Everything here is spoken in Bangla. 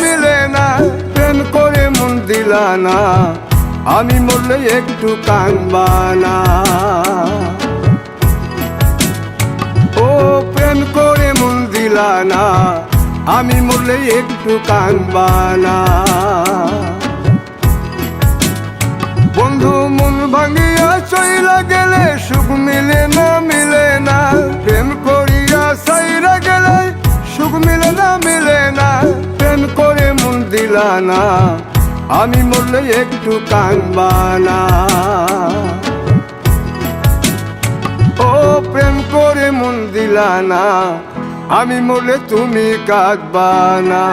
মিলে না না প্রেম করে মন দিলা না। আমি মরলে একটু কানবানা ও, প্রেম করে মন দিলা না, আমি মরলে একটু কানবানা বন্ধু না আমি মরলে একটু কানবানা ও প্রেম করে মন দিলা না আমি মরলে তুমি কাঁদবানা।